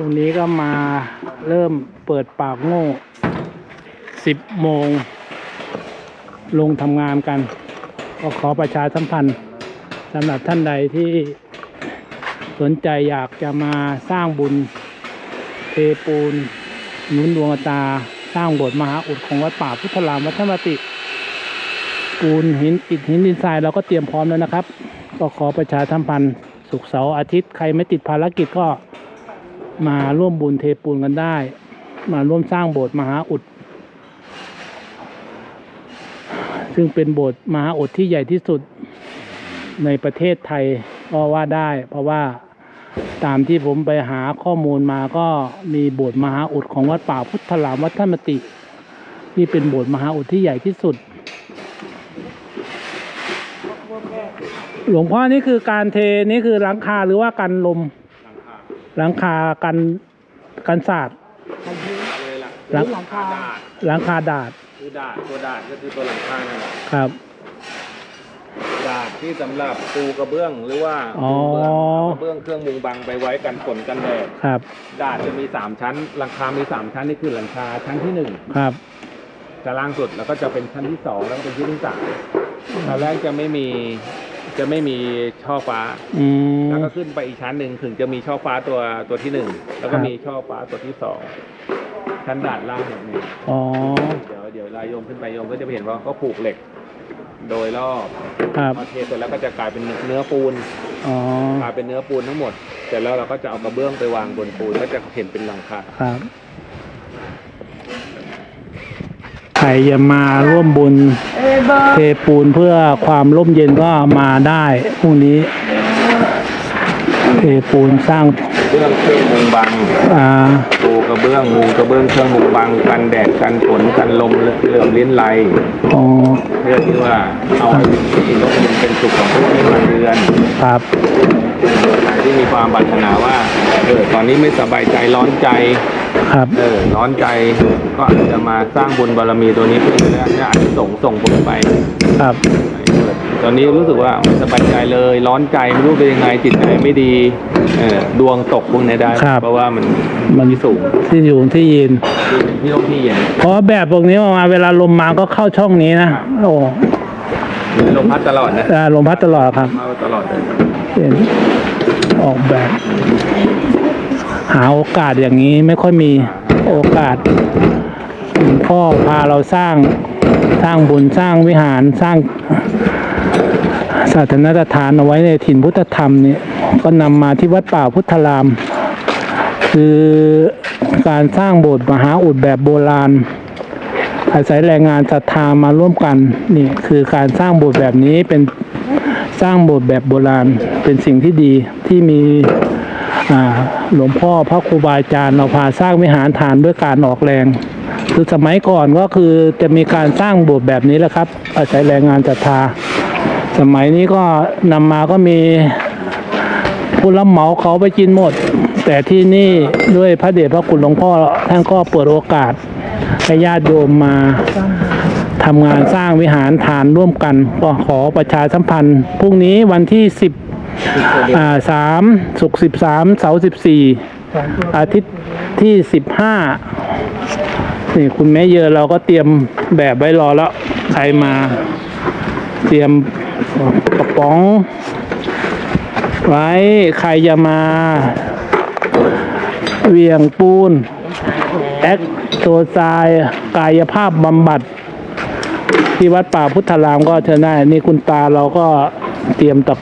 รงนี้ก็มาเริ่มเปิดปากโง่สิบโมง ลงทำงานกัน ก็ขอประชาสัมพันธ์สำหรับท่านใดที่สนใจอยากจะมาสร้างบุญเทปูนนุนดวงตาสร้างโบสถ์มหาอุดของวัดป่าพุทธรามวัฒนมติปูนหินอิฐหินดินทรายเราก็เตรียมพร้อมแล้วนะครับ ก็ขอประชาสัมพันธ์สุกเสาร์อาทิตย์ใครไม่ติดภารกิจก็ มาร่วมบุญเทปูนกันได้ มาร่วมสร้างโบสถ์มหาอุด ซึ่งเป็นโบสถ์มหาอุดที่ใหญ่ที่สุดในประเทศไทยก็ว่าได้ เพราะว่าตามที่ผมไปหาข้อมูลมาก็มีโบสถ์มหาอุดของวัดป่าพุทธรามวัดธรรมติ ที่เป็นโบสถ์มหาอุดที่ใหญ่ที่สุด หลวงพ่อนี่คือการเทนี่คือหลังคาหรือว่ากันลม หลังคากันกันศาสตร์เลยล่ะหลังหลังคาดาดหลังคาดาดคือดาดตัวดาดก็คือตัวหลังคานั่นแหละครับ ดาดที่สำหรับปูกระเบื้องหรือว่าอ๋อ ปูกระเบื้องเครื่องมุงบังไปไว้กันฝนกันแดดครับดาดจะมีสามชั้น หลังคา มีสามชั้นนี่คือหลังคาชั้นที่หนึ่งครับจะล่างสุดแล้วก็จะเป็นชั้นที่สองแล้วก็เป็นชั้นที่สามชั้นแรกจะไม่มี จะไม่มีช่อฟ้า อืม แล้วก็ขึ้นไปอีกชั้นหนึ่งถึงจะมีช่อฟ้าตัวตัวที่หนึ่งแล้วก็ครับ มีช่อฟ้าตัวที่สองชั้นดาดล่างแบบนี้อ๋อ เดี๋ยวเดี๋ยวลายโยมขึ้นไปโยมก็จะเห็นว่าเขาผูกเหล็ก โดยรอบครับ พอเทเสร็จแล้วก็จะกลายเป็นเนื้อปูนอ๋อ กลายเป็นเนื้อปูนทั้งหมดเสร็จแล้วเราก็จะเอากระเบื้องไปวางบนปูนก็จะเห็นเป็นหลังคา ครับ ใครจะมาร่วมบุญเทปูนเพื่อความร่มเย็นก็มาได้พรุ่งนี้ เทปูนสร้างเบื้องเครื่องมุงบังอ่าปูกระเบื้องมุงกระเบื้องเครื่องมุงบังกันแดดกันฝนกันลมเหลื่อมลิ้นไหลอ๋อเพื่อที่ว่าเอาให้ที่ร่มเย็นเป็นสุขของผู้ที่มาเรือนครับใครที่มีความปรารถนาว่าเออตอนนี้ไม่สบายใจร้อนใจ ครับ เออร้อนใจก็อาจจะมาสร้างบุญบารมีตัวนี้เพื่อจะได้อาจจะส่งส่งผลไปครับ ตอนนี้รู้สึกว่าไม่สบายใจเลย ร้อนใจไม่รู้เป็นยังไงจิตใจไม่ดีเออดวงตกพวกนี้ได้ ครับ เพราะว่ามันมันที่สูงที่อยู่ที่ยืนที่ร่มที่เย็นเพราะแบบพวกนี้ออกมาเวลาลมมาก็เข้าช่องนี้นะโอ้ลมพัดตลอดนะอ่าลมพัดตลอดครับ มาตลอดเลยเป็นออกแบบ หาโอกาสอย่างนี้ไม่ค่อยมีโอกาสหลวงพ่อพาเราสร้างสร้างบุญสร้างวิหารสร้างศาสนสถานเอาไว้ในถิ่นพุทธธรรมเนี่ยก็นำมาที่วัดป่าพุทธราม คือการสร้างโบสถ์มหาอุดแบบโบราณ อาศัยแรงงานศรัทธามาร่วมกันนี่คือการสร้างโบสถ์แบบนี้เป็นสร้างโบสถ์แบบโบราณเป็นสิ่งที่ดีที่มี หลวงพ่อพระครูบาอาจารย์เราพาสร้างวิหารฐานด้วยการออกแรง คือสมัยก่อนก็คือจะมีการสร้างโบสถ์แบบนี้แหละครับ อาศัยแรงงานศรัทธา สมัยนี้ก็นำมาก็มีผู้รับเหมาเขาไปกินหมด แต่ที่นี่ด้วยพระเดชพระคุณหลวงพ่อท่านก็เปิดโอกาสให้ญาติโยมมาทำงานสร้างวิหารฐานร่วมกันก็ขอประชาสัมพันธ์พรุ่งนี้วันที่สิบ อ่าสามศุกร์สิบสามเสาร์สิบสี่อาทิตย์ที่สิบห้านี่คุณแม่เยอะเราก็เตรียมแบบไว้รอแล้ว ใครมา เตรียมกระป๋อง ไว้ใครจะมา เวียงปูน แอคโซไซกายภาพบำบัด ที่วัดป่าพุทธารามก็เชิญได้ นี่คุณตาเราก็เตรียมตะ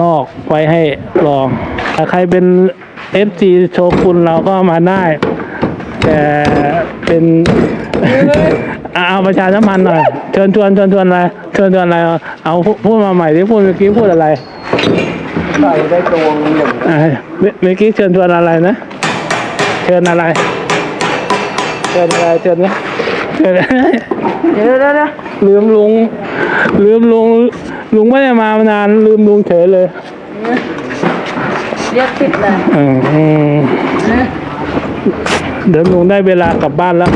ลอกไว้ให้รองถ้าใครเป็นเอฟซีโชคุณเราก็มาได้ แต่เป็น อะเอาประชาสัมพันธ์หน่อยเชิญชวนเชิญชวนอะไรเชิญชวนอะไรเอาพูพูดมาใหม่ที่พูดเมื่อกี้พูดอะไรใส่ได้ตวงหนึ่งอะเมื่อเมื่อกี้เชิญชวนอะไรนะ เชิญอะไร เชิญอะไรเชิญนะเชิญ เดี๋ยวเดี๋ยวเดี๋ยวลืมลุงลืมลุง ลุงไม่ได้มานานลืมลุงเฉยเลยเรียกติดเลยอืมเดี๋ยวลุงได้เวลากลับบ้านแล้ว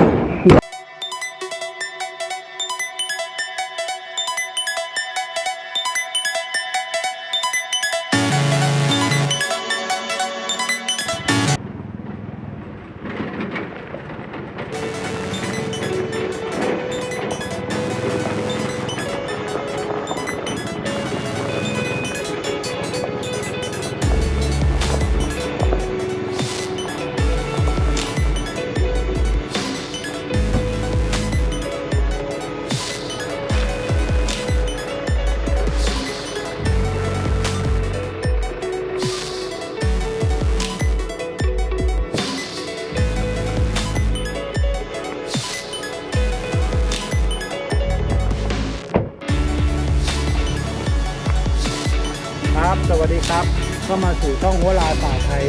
สวัสดีครับ ก็มาสู่ช่องหัวลาสาไทย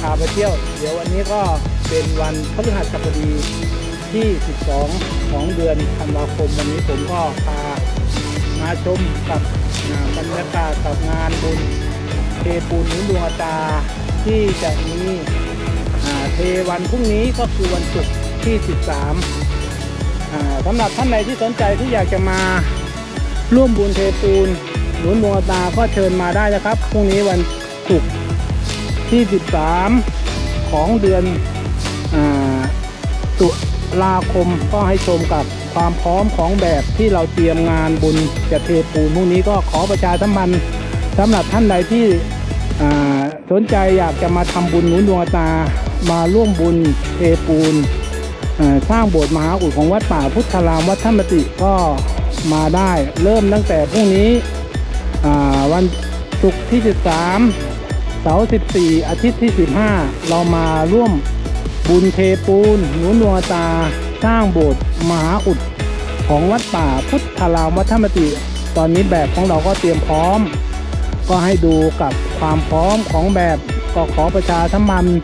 พาไปเที่ยว เดี๋ยววันนี้ก็เป็นวันพฤหัสบดีที่ 12 ของเดือนธันวาคมวันนี้ผมก็พามาชมกับบรรยากาศกับงานบุญเทปูนหนุนดวงตาที่จะมีเทวันพรุ่งนี้ก็คือวันศุกร์ที่ 13อ่าสำหรับท่านใดที่สนใจที่อยากจะมาร่วมบุญเทปูน หนุนดวงตาก็เชิญมาได้นะครับพรุ่งนี้วันศุกร์ที่ 13 ของเดือนตุลาคมก็ให้ชมกับความพร้อมของแบบที่เราเตรียมงานบุญจะเทปูนพรุ่งนี้ก็ขอประชาสัมพันธ์สำหรับท่านใดที่สนใจอยากจะมาทำบุญหนุนดวงตามาร่วมบุญเทปูนสร้างโบสถ์มหาอุดของวัดป่าพุทธารามวัดธรรมติก็มาได้เริ่มตั้งแต่พรุ่งนี้ วันศุกร์ที่ 13 เสาร์ 14 อาทิตย์ที่ 15 เรามาร่วมบุญเทปูนหนุนดวงตา สร้างโบสถ์มหาอุด ของวัดป่าพุทธารามวัดธรรมติ ตอนนี้แบบของเราก็เตรียมพร้อม ก็ให้ดูกับความพร้อมของแบบก็ขอประชาสัมพันธ์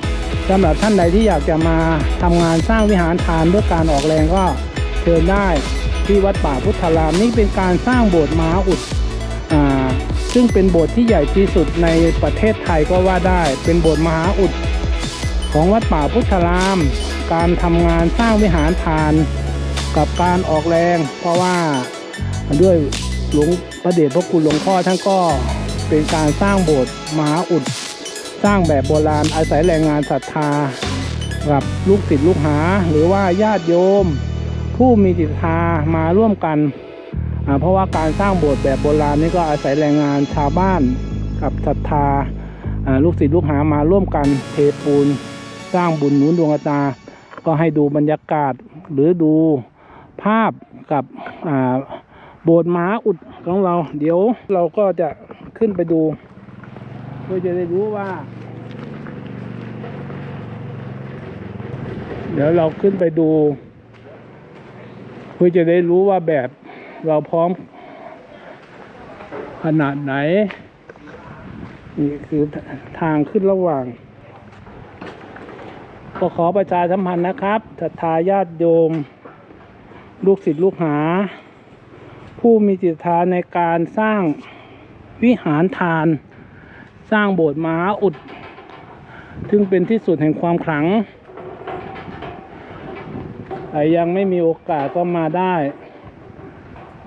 สำหรับท่านใดที่อยากจะมาทำงานสร้างวิหารทานด้วยการออกแรงก็เชิญได้ที่วัดป่าพุทธารามนี่เป็นการสร้างโบสถ์มหาอุด ซึ่งเป็นโบสถ์ที่ใหญ่ที่สุดในประเทศไทยก็ว่าได้ เป็นโบสถ์มหาอุด ของวัดป่าพุทธราม การทำงานสร้างวิหารทาน กับการออกแรง เพราะว่าด้วยหลวงพระเดชพระคุณหลวงพ่อท่านก็เป็นการสร้างโบสถ์มหาอุด สร้างแบบโบราณอาศัยแรงงานศรัทธา กับลูกศิษย์ลูกหา หรือว่าญาติโยม ผู้มีจิตศรัทธามาร่วมกัน เพราะว่าการสร้างโบสถ์แบบโบราณนี่ก็อาศัยแรงงานชาวบ้านกับศรัทธาลูกศิษย์ลูกหามาร่วมกันเทปูน สร้างบุญหนุนดวงตา ก็ให้ดูบรรยากาศหรือดูภาพกับโบสถ์มหาอุดของเรา เดี๋ยวเราก็จะขึ้นไปดู เพื่อจะได้รู้ว่า เดี๋ยวเราขึ้นไปดู เพื่อจะได้รู้ว่าแบบ เราพร้อม ขนาดไหน นี่คือทางขึ้นระหว่างก็ขอประชาสัมพันธ์นะครับศรัทธาญาติโยม ลูกศิษย์ลูกหา ผู้มีจิตทธาในการสร้างวิหารทาน สร้างโบสถ์มหาอุด ซึ่งเป็นที่สุดแห่งความขลังใครยังไม่มีโอกาสก็มาได้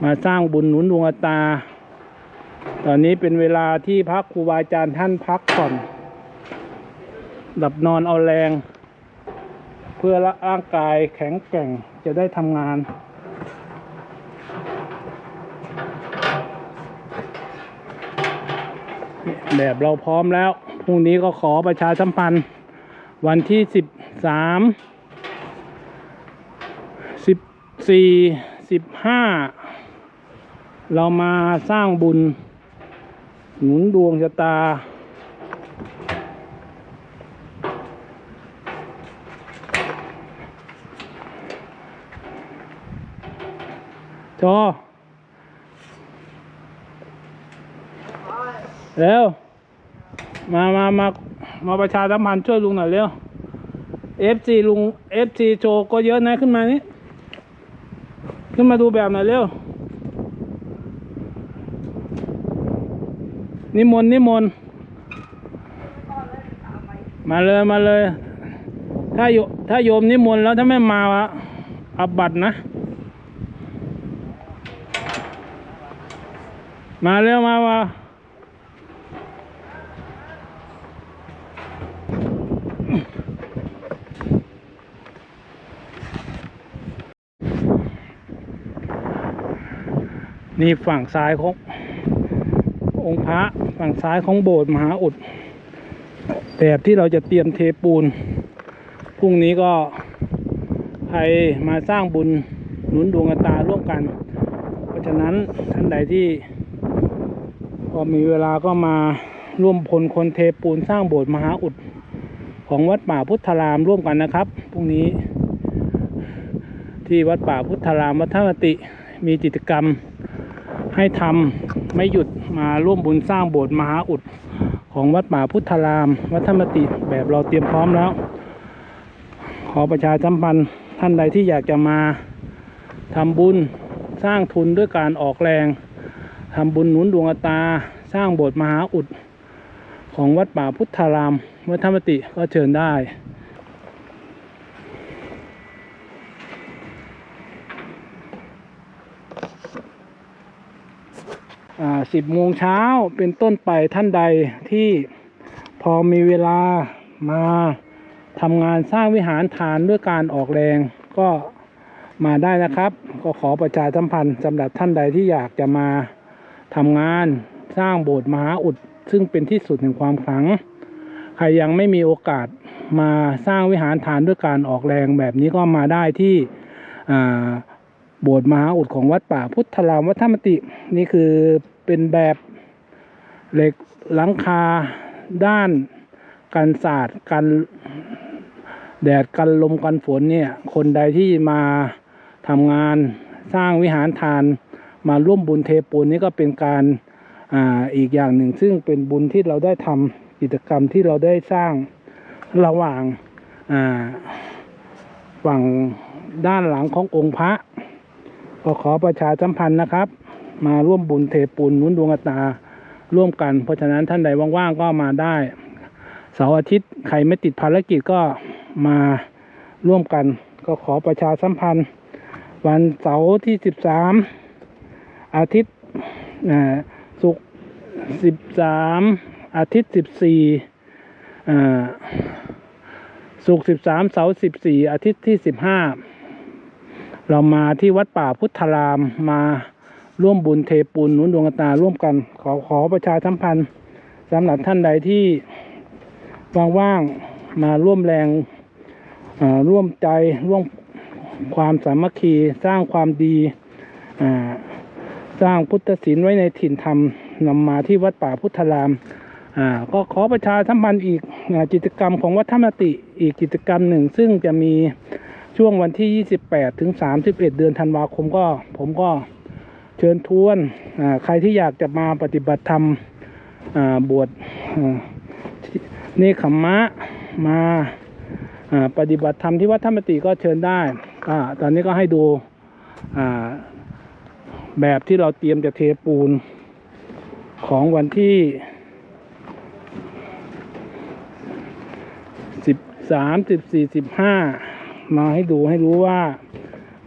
มาสร้างบุญหนุนดวงตา ตอนนี้เป็นเวลาที่พักครูบาอาจารย์ท่านพักผ่อนหลับนอนเอาแรง เพื่อร่างกายแข็งแกร่งจะได้ทำงานแบบเราพร้อมแล้ว พรุ่งนี้ก็ขอประชาสัมพันธ์ วันที่สิบสามสิบสี่สิบห้า เรามาสร้างบุญ หนุนดวงชะตา จอ เร็ว มามามามาประชาสัมพันธ์ช่วยลุงหน่อยเร็ว FC ลุง FC โชว์ก็เยอะนะขึ้นมานี่ขึ้นมาดูแบบหน่อยเร็ว นิมนต์นิมนต์มาเลยมาเลย ถ้าโยถ้าโยมนิมนต์แล้วถ้าไม่มาวะอับบัตรนะ มาเร็วมาว่านี่ฝั่งซ้ายของ องค์พระฝั่งซ้ายของโบสถ์มหาอุดแบบที่เราจะเตรียมเทปูนพรุ่งนี้ก็ใครมาสร้างบุญหนุนดวงตาร่วมกัน เพราะฉะนั้นท่านใดที่พอมีเวลาก็มาร่วมพลคนเทปูนสร้างโบสถ์มหาอุดของวัดป่าพุทธารามร่วมกันนะครับพรุ่งนี้ ที่วัดป่าพุทธารามวัดท่ามติมีกิจกรรมให้ทำ ไม่หยุดมาร่วมบุญสร้างโบสถ์มหาอุด ของวัดป่าพุทธาราม วัดธรรมติแบบเราเตรียมพร้อมแล้ว ขอประชาสัมพันธ์ท่านใดที่อยากจะมาทำบุญสร้างทุนด้วยการออกแรงทำบุญหนุนดวงตา สร้างโบสถ์มหาอุด ของวัดป่าพุทธารามวัดธรรมติก็เชิญได้ สิบโมงเช้าเป็นต้นไปท่านใดที่พอมีเวลามาทำงานสร้างวิหารทานด้วยการออกแรงก็มาได้นะครับ ก็ขอประชาสัมพันธ์สำหรับท่านใดที่อยากจะมาทำงานสร้างโบสถ์มหาอุด ซึ่งเป็นที่สุดแห่งความขลัง ใครยังไม่มีโอกาสมาสร้างวิหารทานด้วยการออกแรงแบบนี้ก็มาได้ที่อ่า โบสถ์มหาอุดของวัดป่าพุทธรามวัดธรรมติ นี่คือเป็นแบบเหล็กหลังคาด้านกันศาสตร์กันแดดกันลมกันฝนเนี่ย คนใดที่มาทำงานสร้างวิหารทานมาร่วมบุญเทปูนนี่ก็เป็นการอ่าอีกอย่างหนึ่ง ซึ่งเป็นบุญที่เราได้ทำกิจกรรมที่เราได้สร้างระหว่างอ่าฝั่งด้านหลังขององค์พระ ก็ขอประชาสัมพันธ์นะครับ มาร่วมบุญเทปูนนุ้นดวงตาร่วมกัน เพราะฉะนั้นท่านใดว่างๆก็มาได้เสาร์อาทิตย์ใครไม่ติดภารกิจก็มาร่วมกัน ก็ขอประชาสัมพันธ์ วันเสาร์ที่สิบสามอาทิตย์ศุกร์สิบสามอาทิตย์สิบสี่อ่าศุกร์สิบสามเสาร์สิบสี่อาทิตย์ที่สิบห้า เรามาที่วัดป่าพุทธารามมาร่วมบุญเทปูนหนุนดวงตาร่วมกัน ขอขอประชาสัมพันธ์สำหรับท่านใดที่ว่างๆมาร่วมแรงร่วมใจร่วมความสามัคคีสร้างความดีสร้างพุทธศีลไว้ในถิ่นธรรมนำมาที่วัดป่าพุทธารามก็ขอประชาสัมพันธ์อีกกิจกรรมของวัดธรรมติอีกกิจกรรมหนึ่ง ซึ่งจะมี ช่วงวันที่ 28 ถึง 31 เดือนธันวาคมก็ ผมก็เชิญทวนอ่าใครที่อยากจะมาปฏิบัติธรรมอ่าบวชอ่าเนคขมมะมาอ่าปฏิบัติธรรมที่วัดธรรมติก็เชิญได้อ่าตอนนี้ก็ให้ดูอ่าแบบที่เราเตรียมจะเทปูนของวันที่สิบสา มาให้ดูให้รู้ว่า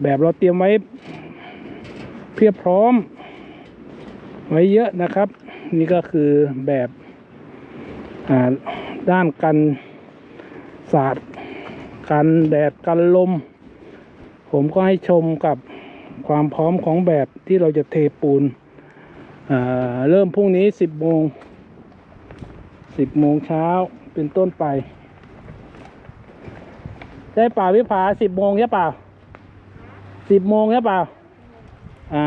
แบบเราเตรียมไว้ เพียบพร้อม ไว้เยอะนะครับ นี่ก็คือแบบด้านกันศาสตร์กันแดดกันลม ผมก็ให้ชมกับความพร้อมของแบบที่เราจะเทปูนเริ่มพรุ่งนี้สิบโมงสิบโมงเช้าเป็นต้นไป ใช่ป่าวิภาสิบโมงใช่ป่าสิบโมงใช่ป่าอ่า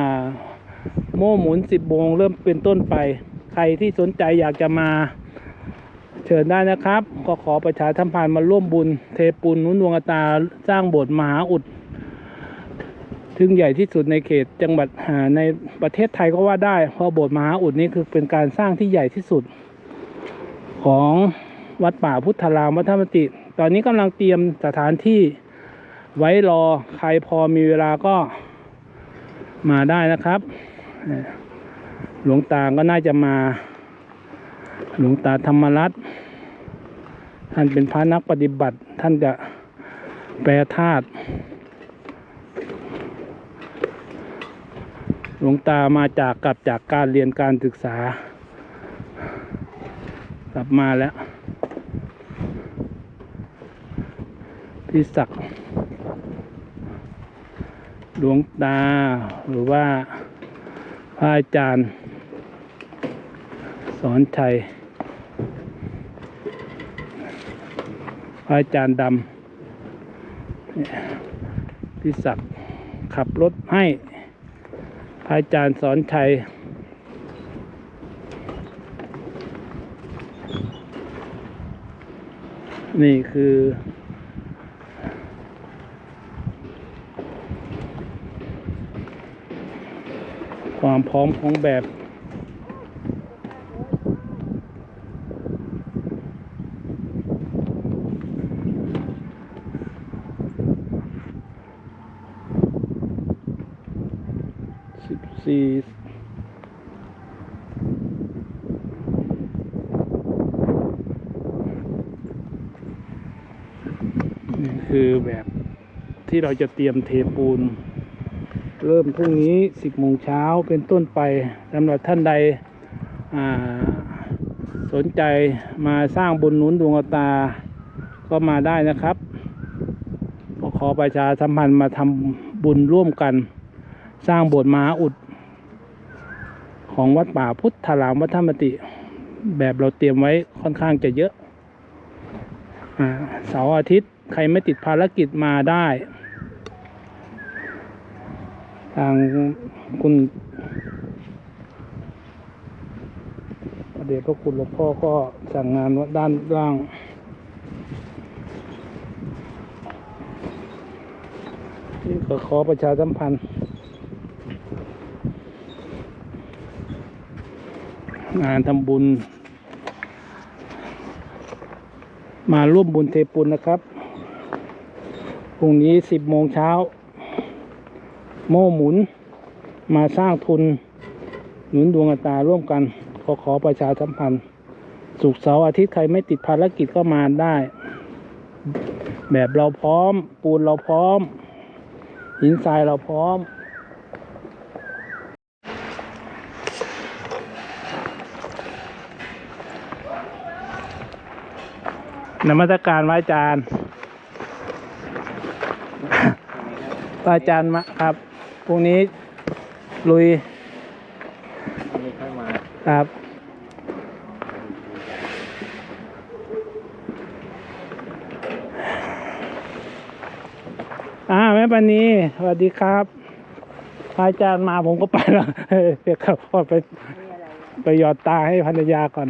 โม่หมุนสิบโมงเริ่มเป็นต้นไป ใครที่สนใจอยากจะมาเชิญได้นะครับ ก็ขอประชาสัมพันธ์มาร่วมบุญ เทปูนนุนดวงตาสร้างโบสถ์มหาอุดถึงใหญ่ที่สุดในเขตจังหวัดในประเทศไทยก็ว่าได้ เพราะโบสถ์มหาอุดนี้คือเป็นการสร้างที่ใหญ่ที่สุด ของวัดป่าพุทธารามวัดธรรมติ ตอนนี้กำลังเตรียมสถานที่ไว้รอใครพอมีเวลาก็มาได้นะครับ หลวงตาก็น่าจะมา หลวงตาธรรมรัตน์ท่านเป็นพระนักปฏิบัติ ท่านจะแปลธาตุหลวงตามาจากกลับจากการเรียนการศึกษา กลับมาแล้ว พี่ศักดิ์หลวงตาหรือว่าพระอาจารย์ สอนชัยพระอาจารย์ดำเนี่ยพี่ศักดิ์ขับรถให้พระอาจารย์สอนชัยนี่คือ ความพร้อมของแบบสิบสี่นี่คือแบบที่เราจะเตรียมเทปูน เริ่มพรุ่งนี้สิบโมงเช้าเป็นต้นไปสำหรับท่านใดสนใจมาสร้างบุญหนุนดวงตาก็มาได้นะครับขอประชาสัมพันธ์มาทำบุญร่วมกัน สร้างโบสถ์มหาอุด ของวัดป่าพุทธารามวัฒนมติ แบบเราเตรียมไว้ค่อนข้างจะเยอะเสาร์อาทิตย์ใครไม่ติดภารกิจมาได้ ทางคุณเดชพระคุณหลวงพ่อก็สั่งงานว่าด้านล่างนี่ก็ขอประชาสัมพันธ์งานทำบุญ มาร่วมบุญเทปุนนะครับ พรุ่งนี้สิบโมงเช้า โม่หมุน มาสร้างทุน หนุนดวงตาร่วมกัน ขอขอประชาสัมพันธ์ สุกเสาร์อาทิตย์ใครไม่ติดภารกิจก็มาได้ แบบเราพร้อม ปูนเราพร้อม หินทรายเราพร้อมนมัสการพระอาจารย์พระอาจารย์มาครับ พรุ่งนี้ลุยมีค่อยมาครับอ่าแม่ปานีสวัสดีครับพระอาจารย์มาผมก็ไปแล้วเดี๋ยวครับพอไปไปหยอดตาให้ภรรยาก่อน